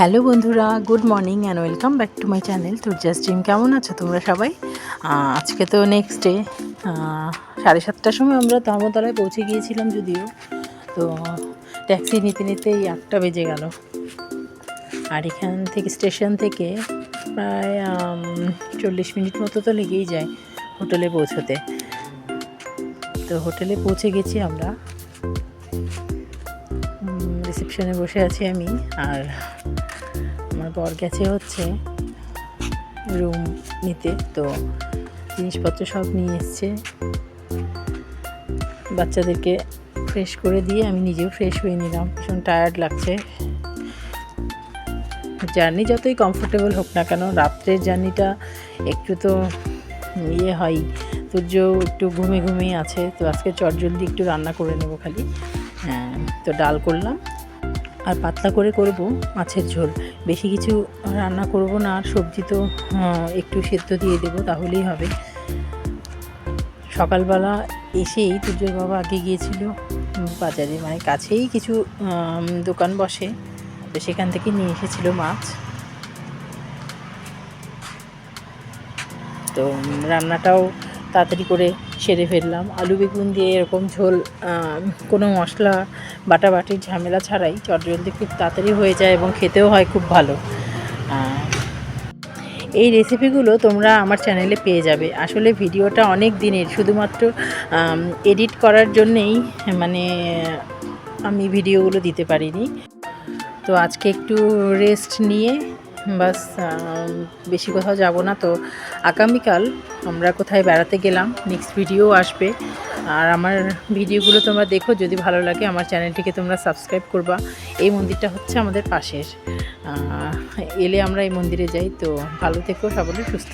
Hello বন্ধুরা, good morning and welcome back to my channel Turja's dream কেমন আছো তোমরা সবাই? আজকে তো নেক্সট ডে সাড়ে সাতটার সময় আমরা ধর্মতলায় পৌঁছে গিয়েছিলাম যদিও। তো ট্যাক্সি নিতে নিতে এই আটটা বেজে গেল। আর এখান থেকে স্টেশন থেকে প্রায় চল্লিশ মিনিট মতো তো লেগেই যায় হোটেলে পৌঁছতে। তো হোটেলে পৌঁছে গেছি আমরা। রিসেপশনে বসে আছি আমি। আর আমার বর গেছে হচ্ছে রুম নিতে তো জিনিসপত্র সব নিয়ে এসছে। বাচ্চাদেরকে ফ্রেশ করে দিয়ে আমি নিজেও ফ্রেশ হয়ে নিলাম। ভীষণ টায়ার্ড লাগছে। জার্নি যতই কমফোর্টেবল হোক না কেন রাত্রের জার্নিটা একটু তো ইয়ে হয়। সূর্য একটু ঘুমে ঘুমিয়ে আছে তো আজকে চটজলদি একটু রান্না করে নেব খালি। হ্যাঁ, তো ডাল করলাম। আর পাতলা করে করব মাছের ঝোল। বেশি কিছু রান্না করব না, আর সবজি তো একটু সেদ্ধ দিয়ে দেবো, তাহলেই হবে। সকালবেলা এসেই তুর্যর বাবা আগে গিয়েছিল বাজারে মানে কাছেই কিছু দোকান বসে, তো সেখান থেকে নিয়ে এসেছিল মাছ। তো রান্নাটাও তাড়াতাড়ি করে সেরে ফেললাম। আলু, বেগুন দিয়ে এরকম ঝোল কোনো মশলা বাটাবাটির ঝামেলা ছাড়াই চটজলদি খুব তাড়াতাড়ি হয়ে যায় এবং খেতেও হয় খুব ভালো। এই রেসিপিগুলো তোমরা আমার চ্যানেলে পেয়ে যাবে। আসলে ভিডিওটা অনেক দিনের, শুধুমাত্র এডিট করার জন্যেই মানে আমি ভিডিওগুলো দিতে পারিনি। তো আজকে একটু রেস্ট নিয়ে বাস বেশি কোথাও যাব না। তো আগামীকাল আমরা কোথায় বেড়াতে গেলাম নেক্সট ভিডিও আসবে। আর আমার ভিডিওগুলো তোমরা দেখো, যদি ভালো লাগে আমার চ্যানেলটিকে তোমরা সাবস্ক্রাইব করবা। এই মন্দিরটা হচ্ছে আমাদের পাশের। এলে আমরা এই মন্দিরে যাই। তো ভালো থেকো, সবাই সুস্থ